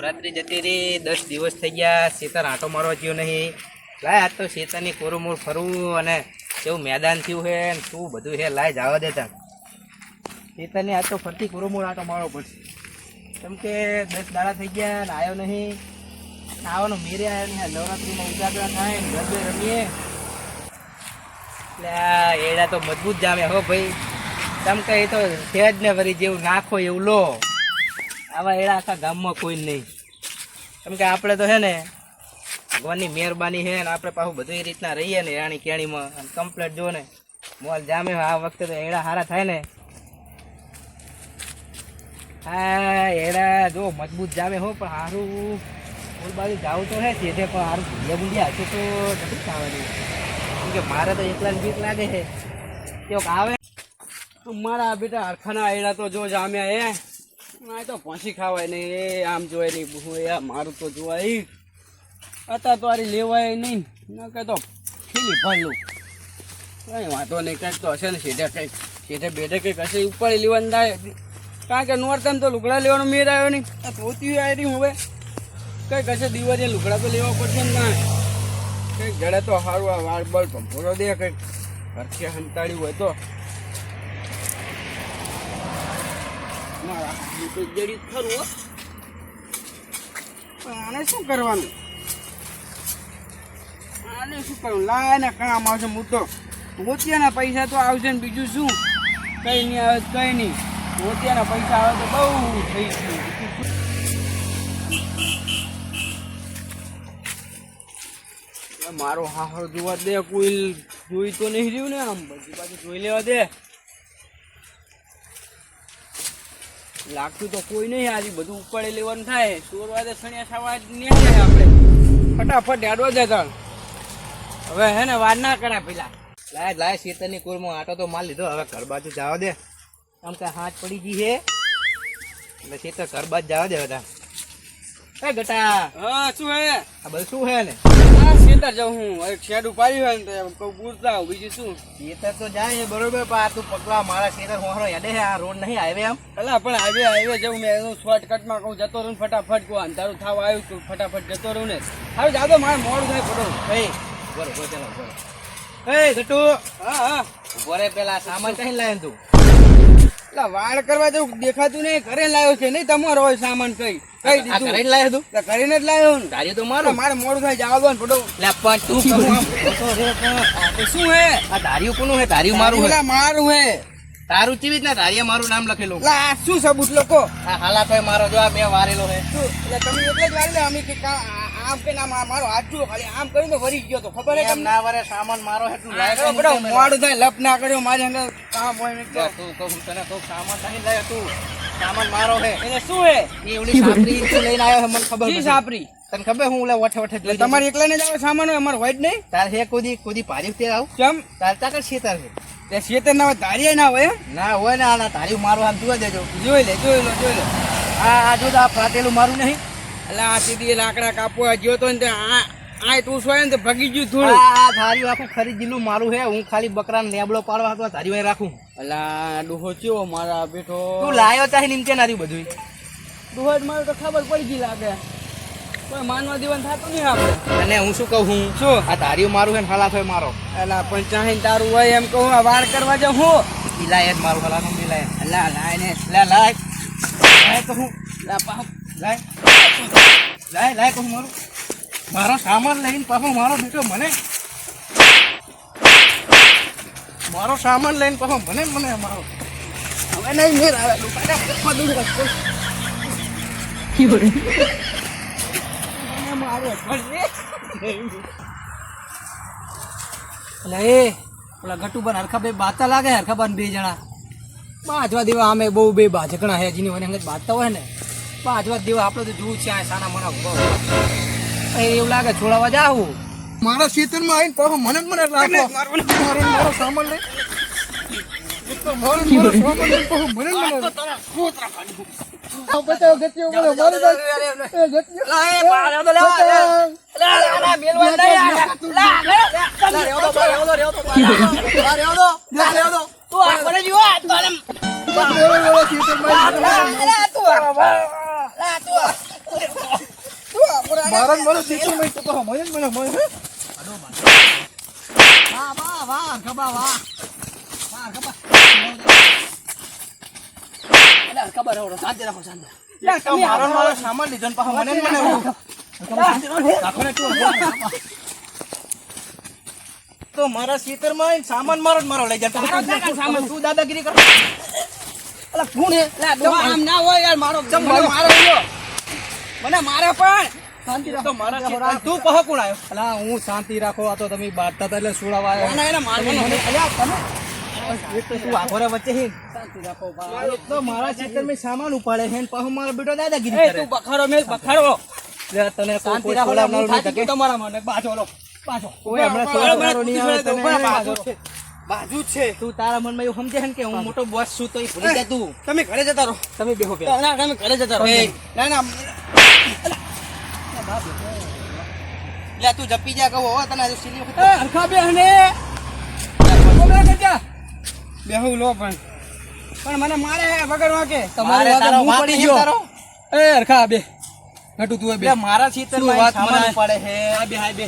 નવરાત્રી જતી રહી, દસ દિવસ થઈ ગયા, શેતર આંટો મારવા ગયો નહીં. લાય આજ તો શેતરની કોરુમોર ફરવું અને કેવું મેદાન થયું છે ને શું બધું છે લાય, જવા દેતા શેતરની આજ તો ફરતી કોરુમોર આંટો મારવો પડશે. કેમ કે દસ દાડા થઈ ગયા ને આવ્યો નહીં. આવવાનો મેરે આવ્યો નહીં નવરાત્રીમાં ઉજાગરા થાય ને ગરબે રમીએ. એટલે એડા તો મજબૂત જામે હો ભાઈ. તમ કે એ તો છે જ ને ફરી જેવું નાખો એવું લો. આવા એડા આખા ગામમાં કોઈ નહીં. કેમ કે આપણે તો છે ને, ભગવાનની મહેરબાની છે ને આપણે પાછું બધું એ રીતના રહીએ ને રાણી કેણીમાં. કમ્પ્લેટ જો ને, મોલ જામે આ વખતે તો એડા સારા થાય ને. હા એડા જો મજબૂત જામે હો, પણ સારું ફૂલ બાજુ જાવું તો હે સીધે પણ સારું ભૂંડિયા ભૂંડિયા હશે તો નથી ખાવાનું. કેમ કે મારે તો એકલા બીક લાગે છે. કેવું આવે. મારા બેટા હરખાના આયડા તો જો જામ્યા એ આ તો પહોંચી ખાવાય નહીં એ આમ જોવાય નહીં બહુ મારું તો જોવાય. અત્યારે તો લેવાય નહીં. ના કે તો ખીલી કઈ વાંધો નહીં, કંઈક તો હશે ને, સીધે કંઈક, સીધે બેઠે કંઈક હશે ઉપર લેવાનું થાય. કારણ કે નોરતમ તો લુગડા લેવાનો મેર આવ્યો નહીં. આ ધોતી આવી હવે. કંઈક હશે દિવાળી લુગડા તો લેવા પડશે ને ના કંઈક જડે તો સારું આ વાળ બળ ભંભોરો દે, કંઈક. હરખે હંતાડ્યું હોય તો. ખરું પણ આને શું કરવાનું? આને શું કરવું લાય ને કામ આવશે મોટો મોતિયાના પૈસા તો આવશે ને બીજું શું? કઈ નહીં આવે કંઈ નહીં. મોતિયાના પૈસા આવે તો બહુ થઈ ગયું. મારો હાહર જોવા દે, કોઈ જોઈ તો નહીં રહ્યું ને આમ. બધી બાજુ જોઈ લેવા દે. લાગતું તો કોઈ નહીં આજે બધું ઉપાડે લેવાનું થાય. ચોરવા વાગે સણિયા ખાવા નહીં આપણે. ફટાફટ હેડવા દે હવે હે ને વાર ના કરા પેલા. લાય લાય શેતરની કુરમાં આટો તો માલ લીધો. હવે ઘર બાજુ જવા દે. આમ કે હાથ પડી ગઈ છે. એટલે શેતર ઘર બાજુ જવા દે બધા. એ ગટા. હા શું હે? આ બધું શું છે ને? જાઉં હું. શેડ ઉપાડ્યું હોય ને તો આવું બીજું શું? શેતર તો જાય છે બરોબર પણ આ તું પગલા મારા શેતર હોરો આ રોડ નહીં હાઈવે આમ અલા પણ હાઈવે હાઈવે જવું મેં. એનું શોર્ટકટમાં કહું જતો રહું ફટાફટ કહું અંધારું થાવ આવ્યું તું ફટાફટ જતો રહું ને. હારું જાદો મારે મોડ થાય ફટો એ બરો બરો ચાલો બરો એ ગટુ. હા હા. ઊભો રે પેલા સામાન કઈ લાય તું? એટલે વાળ કરવા જવું દેખાતું નહીં ઘરે લાવ્યો છે નહીં તમારો હોય સામાન કઈ. કઈ દીધું? કરીને લાવ્યો તું? કરીને જ લાવ્યો ને. તારી તો મારો. મારે મોડું થાય જવા દો ને લે પણ તું શું હે આ તારી કોનું હે તારી મારું હે મારું હે તારું ચીવી જ ના ધારીએ મારું નામ લખેલું? આ શું સબૂત લોકો આ હાલા તો મારો જો આ મેં વારેલો હે શું? એટલે તમે એટલે જ વાળી લે અમે કે આમ કે ના મારો હાથ જુઓ ખાલી આમ કરીને વરી ગયો તો ખબર હે તમને? ના વરે સામાન મારો એટલું લાય આ બધો મોડું થાય લપ ના કર્યો મારી અંદર કામ હોય ને તો. તું કહું તને કહું સામાન નહીં લાય તું. સામાન મારો હે. એને શું હે? એ ઓલી સાપરી લઈને આવ્યો હે મને ખબર જી. સાપરી તને ખબર હું ઓલા વઠે વઠે તમારે એકલાને જ આવે સામાન હોય અમાર હોય જ નહીં? તાર હે કુદી કુદી પારી તે આવ? કેમ? તાર તા કર શેતર હે? તે શેતર ના હોય તારી ના હોય ના હોય ને તારી મારું આમ જોવા દેજો. જોઈ લે જોઈ લો જોઈ લો. આ આ જો આ ફાટેલું મારું નહીં. એટલે આ સીધી લાકડા કાપવા ગયો તો ને આ આ તું સોય ને ભગી ગયું થોડું આ ધાર્યું આખું ખરીદેલું મારું હે હું ખાલી બકરાને લેબડો પાડવા હતો ધાર્યું અહીં રાખું. અલા ડોહો ચ્યો મારા બેઠો? તું લાયો ચાહે નીચે નાર્યું બધું ડોહો જ મારે તો ખબર પડી ગઈ લાગે. કોઈ માનવા જીવન થતું નહીં આપણે. અને હું શું કહું હું? શું? આ ધાર્યું મારું હે ને હલા મારો. અલા પણ ચાહે તારું હોય એમ કહું આ વાળ કરવા જાઉં હું. ઇલાય જ મારું હલા નું ઇલાય અલા લાય ને. લે લાય. તો હું. લા લાય. લાય લાય કહું મારું? મારો સામાન લઈને પાછો મારો બેટો મને. મારો સામાન લઈને પાછો મને મને મારો હવે નહીં, મેર આવે. એ પેલા ગટુબન હરખાભાઈ બાતા લાગે હરખાબાન બે જણા. પાંચવા દેવા અમે બહુ બે બાજકણા હે, જીની મને બાજતા હોય ને. પાંચવા દેવા આપણે તો જોવું છે આ સાના મના ઊભા એવું લાગે છોડાવવા જાવું મારા ખેતરમાં આવીને પાછો મને મને રાખો મારો મારો સામાન લઈ મારો સામાન લઈને જ આ મારી તો મને વાહ વાહ વાહ ખબા વાહ વાહ ખબા અલે ખબર રહો શાંતિ રાખો શાંતિ તમે મારો મારો સામાન લીધો ને પાછો મને મને રાખો ને તું. તો મારા સીતરમાં સામાન મારો ને મારો લઈ જાય તારો જ સામાન. તું દાદાગીરી કર. અલા કોણ હે? આમ ના હોય યાર મારો મને મારો મને મારે પણ. શાંતિ તો મારા તું પહો કોણ આવ્યો? અલા હું શાંતિ રાખો આ તો તમે બાટતા હતા એટલે સુડાવા આવ્યા. એને મારવાનો અલ્યા તમે તું આઘોરે વચ્ચે હે શાંતિ રાખો એક તો મારા સીતરમાં સામાન ઉપાડે છે ને પાછો મારો બેટો દાદાગીરી એ કરે. તું બખાડો મેલ બખારો લે તને કોઈ તમારા મને. બાજો કોઈ હમણાં બાજુ છે. જ તું તારા મનમાં એવું સમજે ને કે હું મોટો બોસ છું તો એ ભૂલી જાય તું. તમે ઘરે જતા રહો. તમે બેહો પેલા. ના તમે ઘરે જતા રહો. ના ના. લે તું જપી જા કહો હો તને સીલી વખત એ હરખા બે હને બેહુ લો પણ. પણ મને મારે વગર વાકે તમારે તારો વાંક નહીં તારો? એ હરખા બે. નટુ તું બે. મારા સીતરમાં શું વાત મને? પડે હે હા બે હા બે.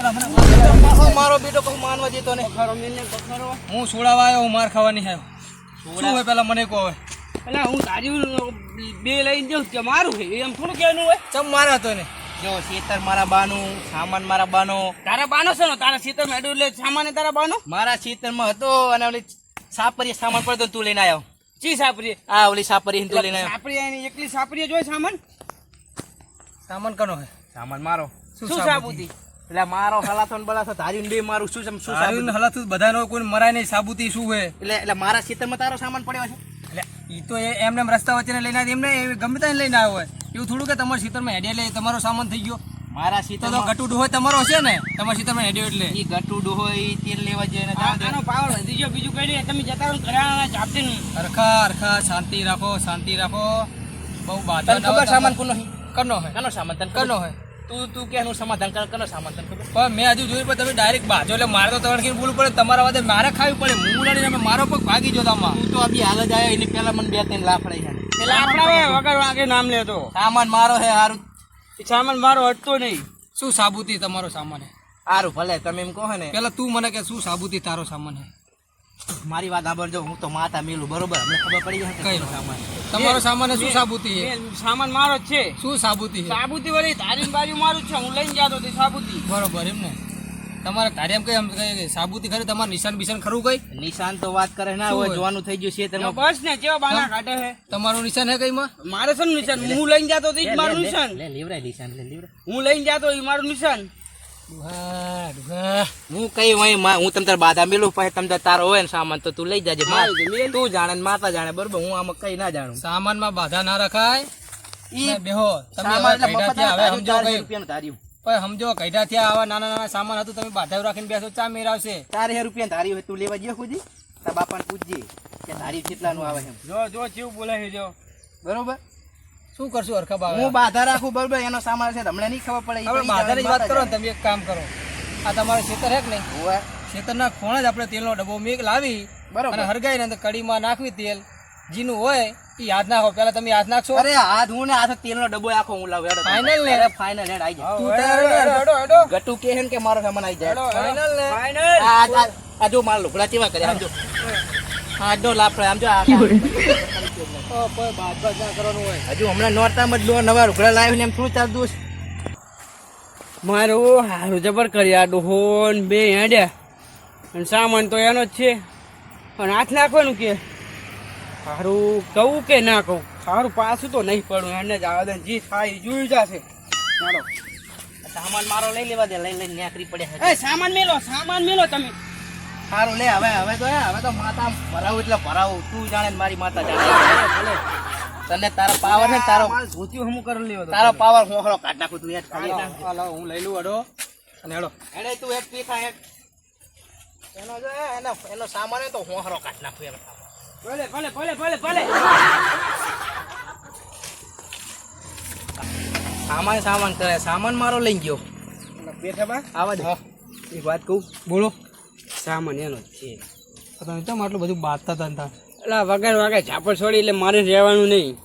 મારો બેટો કહું માનવા જતો ને બખારો મેલને બખારો હું સોડાવા આવ્યો હું માર ખાવાની આવ્યો. શું હોય પેલા મને કહો હવે. એટલે હું તારી બે લઈને જાઉં કે મારું છે? એમ થોડું કહેવાનું હોય. ચમ મારા હતો ને જો સીતર મારા બાનું સામાન મારા બાનો. તારા બાનો છે ને? તારા સીતર મેડું એટલે સામાન તારા બાનો? મારા સીતરમાં હતો અને ઓલી સાપરી સામાન પડતો તું લઈને આવ્યો. ચી સાપરી આ ઓલી સાપરી તું લઈને આવ્યો. સાપરી એકલી સાપરી જોય સામાન? સામાન કનો હે સામાન મારો. શું સાબુતી એટલે મારો હલાથો ને બલાથો તારી બે મારું શું છે શું સાબુત? સારું હલાતું બધાનો કોઈ મરાય નહીં સાબુતી શું હે એટલે એટલે મારા સીતરમાં તારો સામાન પડ્યો છે? એટલે ઈ તો એમને એમ રસ્તા વચ્ચે લઈને એમને એ ગમે ત્યાં લઈને આવ્યો હોય. એવું થોડું કે તમારા સીતરમાં હેડે લે તમારો સામાન થઈ ગયો? મારા તો તો ગટુડ હોય તમારો હશે ને? તમારા સીતરમાં હેડ્યો એટલે. ઈ ગટુડ હોય ઈ તેલ લેવા જાય ને આનો પાવર વધી ગયો બીજું કઈ નહીં તમે જતા રહો ઘરાણા જાપતી હરખા હરખા શાંતિ રાખો શાંતિ રાખો. બહુ બાધા ખબર સામાન કોનો કરનો કનો હે કનો સામાન તન કનો? હે તું તું કે એનું સમાધાન કર કરો સામાન કરો પણ મેં હજુ જોયું પણ તમે ડાયરેક્ટ બાજો એટલે મારે તો તમારે તણખીને બોલવું પડે તમારા વાદે મારે ખાવી પડે હું લડીને અમે મારો પગ ભાગી જો તમા તું તો અભી હાલ જ આવ્યો એની પહેલા મને બે ત્રણ લાફડાઈ છે એટલે આપણા વગર વાગે નામ લેતો. સામાન મારો હે હારું. એ સામાન મારો હટતો નહીં. શું સાબુતી તમારો સામાન હે? હારું ભલે તમે એમ કહો ને. પેલા તું મને કે શું સાબુતી તારો સામાન હે? મારી વાત સાંભળજો હું તો માતા મેલું બરોબર? અમને ખબર પડી જશે કઈ કઈ સામાન? તમારો સામાન શું સાબુતી સામાન મારો જ છે. શું સાબુતી સાબુતી વળી તારી બાજુ મારું છે હું લઈને જતો તે સાબુતી. બરોબર એમ ને? તમારે તારે એમ કઈ એમ કઈ સાબુતી ખરી? તમારે નિશાન બિશાન ખરું કઈ? નિશાન તો વાત કરે ના શું હોય હોય? જોવાનું થઈ ગયું છે તમે બસ ને કેવા બાના કાઢે છે તમારું નિશાન હે કઈમાં મારે છે નિશાન? હું લઈને જતો હતી મારું નિશાન. લે લેવરાય નિશાન લે લેવરાય. હું લઈને જતો એ મારું નિશાન. હું કઈ હોય હું તમ તાર બાધા મેલું પછી તમ તારો હોય ને સામાન તો તું લઈ જાજે હા, તો મેલ. તું જાણે ને માતા જાણે બરોબર હું આમાં કઈ ના જાણું. સામાનમાં બાધા ના રખાય. બેહો તમે સામાન હવે એટલે કઈડા મફત થયા, હવે સમજો પણ કઈડા થયા આવા નાના નાના સામાન હતું તમે બાધા રાખીને બેસો ચા મેરાવશે ચાર હજાર રૂપિયા ધારી હોય તું લેવા જઈએ ખુજી તાર બાપાને પૂછજે કે ધારી કેટલાનું આવે જો જો જીવ બોલે છે જો. બરોબર? શું કરશું? હરખા બાવા હું બાધા રાખું બરોબર એનો સામાન છે તમને નહીં ખબર પડે આપણે બાધાની વાત કરો ને તમે એક કામ કરો. આ તમારે ખેતર હેક નહીં. ખેતરના ખોણે જ આપણે તેલનો ડબ્બો મેક લાવી બરોબર. હરગાઈ ને અંદર કડીમાં નાખવી તેલ. જીનું હોય એ યાદ નાખો. પેલા તમે યાદ નાખશો. અરે હાથ હું ને હાથ તેલનો ડબ્બો આખો હું લાવ. હેડો ને? અરે ફાઇનલ હેડ આઈ જાય તું ગટુ કે હે કે મારો સામાન આઈ જાય. ફાઇનલ ને? ફાઇનલ આ આ- આ જો માર લુગડા કેવા કર્યા જો. આ જો લાફડો આમ જો આ બાદ બાદ ના કરવાનું હોય. હજુ હમણાં નોરતામાં જ નવા લુગડા લાવ્યો ને એમ થોડું ચાલતું હશે? મારું હારું જબર કરી આ ડોહોન બે હેડ્યા. અને સામાન તો એનો જ છે. પણ હાથ નાખવાનું કે? સારું કહું કે ના કહું? સારું પાછું તો નહીં પડું એને જ આવે જી થાય જોયું જશે ચાલો સામાન મારો લઈ લેવા દે લઈ લઈને નેકરી પડે સામાન મેલો સામાન મેલો તમે. સારું લે હવે હવે તો હવે તો માતા ભરાવું એટલે ભરાવું. તું જાણે મારી માતા જાણે. તને તારો પાવર ને તારો ધોતી હું કરી લેવો તારો પાવર હું હળો કાઢ નાખું તું યાદ ખાલી હાલો હું લઈ લઉં અડો. અને હેડો. એને તું એક પીખા એક એનો જો એનો એનો સામાન તો તો હળો કાઢ નાખું એમ. ભલે ભલે ભલે ભલે ભલે. સામાન સામાન કરે. સામાન મારો લઈ ગયો. બેઠા બા. આવા દે. એક વાત કહું બોલો. સામાન એનો જ છે. તો તમે કેમ આટલું બધું બાંધતા હતા એટલે વગર વગર ઝાપડ છોડી એટલે મારે રહેવાનું નહીં.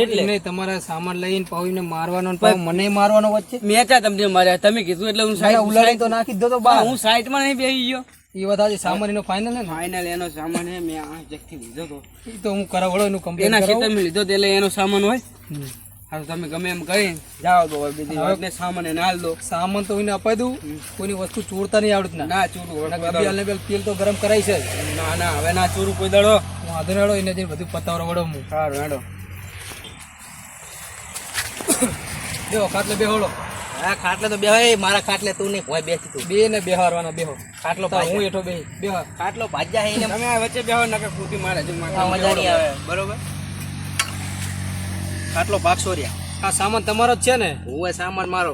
એટલે નહીં તમારા સામાન લઈને પાવીને મારવાનો મને મારવાનો વચ્ચે? મેં ક્યાં તમને માર્યા તમે કીધું એટલે હું સાઈડ ઉલાડી તો નાખી દો તો બા હું સાઈડમાં નહીં બેસી ગયો. એ વાત આજે સામાન એનો ફાઇનલ ને? ફાઇનલ એનો સામાન હે મેં આ જગથી લીધો તો. એ તો હું કરાવડો એનું કમ્પ્લેન એના ખેતર મેં લીધો એટલે એનો સામાન હોય. તમે ગમે એમ કરી જાઓ દો બીજી વાતને સામાન એને હાલ દો. સામાન તો એને અપાઈ દઉં? કોઈની વસ્તુ ચોરતા નહીં આવડતું ના. ના ચોરું તેલ તો ગરમ કરાય છે. ના ના હવે ના ચોરું કોઈ દડો. નહીં હેડો, એને જઈને બધું પતાવડો વડો હું સારું હેડો. બેહો ખાટલે બેહોડો હા ખાટલે તો બેહાય મારા ખાટલે તું નહીં હોય બેસી તું. બે ને બેહારવાના બેહો. ખાટલો હું હું એઠો બે બેહો. ખાટલો ભાજ્યા હે તમે વચ્ચે બેહો નકર ફૂટી મારે જો મજા નહીં આવે. બરોબર? ખાટલો ભાગ સોર્યા. આ સામાન તમારો જ છે ને? હું એ સામાન મારો.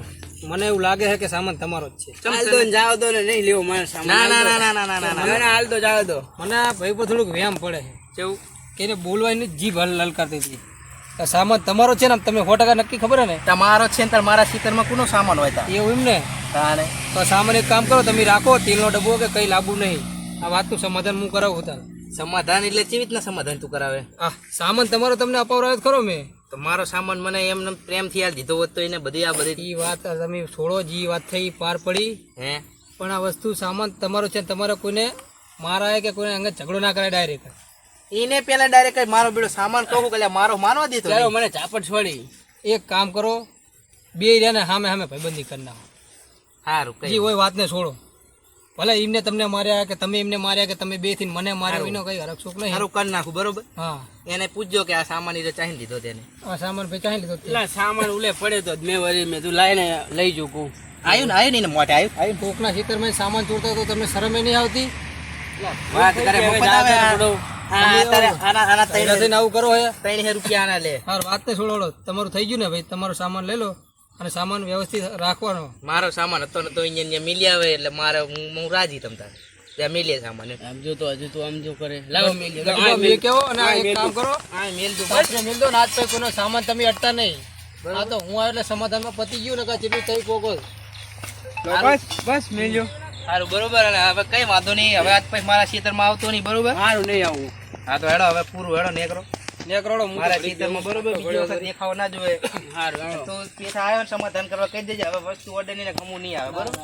મને એવું લાગે છે કે સામાન તમારો જ છે. હાલ દો ને જાવ દો ને નહીં લેવો મારે સામાન. ના ના ના ના ના ના ના. હાલ દો જાવ દો. મને આ ભાઈ પર થોડુંક વ્યામ પડે છે. કેવું? કે બોલવાની જીભ હલ લલકારતી હતી. સામાન તમારો છે ને તમે સો ટકા નક્કી ખબર હે ને? તમારો છે ને મારા ખેતરમાં કોનો સામાન હોય તા એવું એમ ને? તાને તો સામાન એક કામ કરો તમે રાખો તેલનો ડબ્બો કે કઈ લાવવું નહીં. આ વાતનું સમાધાન હું કરાવું તાર. સમાધાન એટલે કેવી રીતના સમાધાન તું કરાવે? આ સામાન તમારો તમને અપાવરાયો ખરો મેં. તો મારો સામાન મને એમને પ્રેમથી યાદ દીધો હોત તો એને બધી આ બધી એ વાત તમે છોડો જે વાત થઈ પાર પડી. હે? પણ આ વસ્તુ સામાન તમારો છે તમારે કોઈને મારા કે કોઈને અંગે ઝઘડો ના કરાય ડાયરેક્ટ એને પેલા ડાયરેક્ટ મારો બેડો સામાન કહું કે મારો માનવા દીધો ચાલો મને ચાપટ છોડી. એક કામ કરો બે રહ્યા ને સામે સામે ભાઈબંધી કરી નાખો. સારું જે હોય વાતને છોડો. ભલે એમને તમને માર્યા કે તમે એમને માર્યા કે તમે બેથી મને માર્યો એનો કઈ હરક શોખ નહીં. સારું કરી નાખું બરોબર? હા. એને પૂછજો કે આ સામાન એ ચાહી લીધો તેને આ સામાન વેચાઈ લીધો એટલે સામાન ઉલે પડે તો મેં વળી મેં તું લાઈને લઈ જઉં કહું. આવ્યું ને આવ્યું ને એને મોઢે આવ્યું કોકના ખેતરમાં સામાન ચોરતા તો તમને શરમે નહીં આવતી? વાત કરે મફત આવે આના આના આવું કરો હે. ત્રણ હે રૂપિયા આના લે. હા તો છોડો તમારું થઈ ગયું ને ભાઈ તમારો સામાન લઈ લો. અને સામાન વ્યવસ્થિત રાખવાનો. મારો સામાન હતો ને તો અહીંયા અહીંયા મિલી આવે એટલે મારે હું રાજી તમ તાર. ત્યાં મિલે સામાન. આમ જો તો હજુ તો આમ જો કરે. લાવો મેં કેવો? અને આ એક કામ કરો. હા મેલ દો બસ. મેલ દો ને આજ કોનો કોઈનો સામાન તમે અટતા નહીં. આ તો હું આવ્યો એટલે સમાધાનમાં પતી ગયું ને કા જેટલું થઈ કોકો બસ બસ મેલ્યો. સારું બરોબર. અને હવે કઈ વાંધો નહીં. હવે આજ પછી મારા ખેતરમાં આવતો નહીં બરોબર? સારું નહીં આવું. હા તો હેડો હવે પૂરું હેડો નેકરો ને કરોડો હું મારા ખેતરમાં બરોબર બીજી વખત દેખાવ ના જોઈએ. સારું તો પેસા આવ્યો ને સમાધાન કરવા કહી દેજે હવે વસ્તુ ઓર્ડરની ખમું નહીં આવે બરોબર?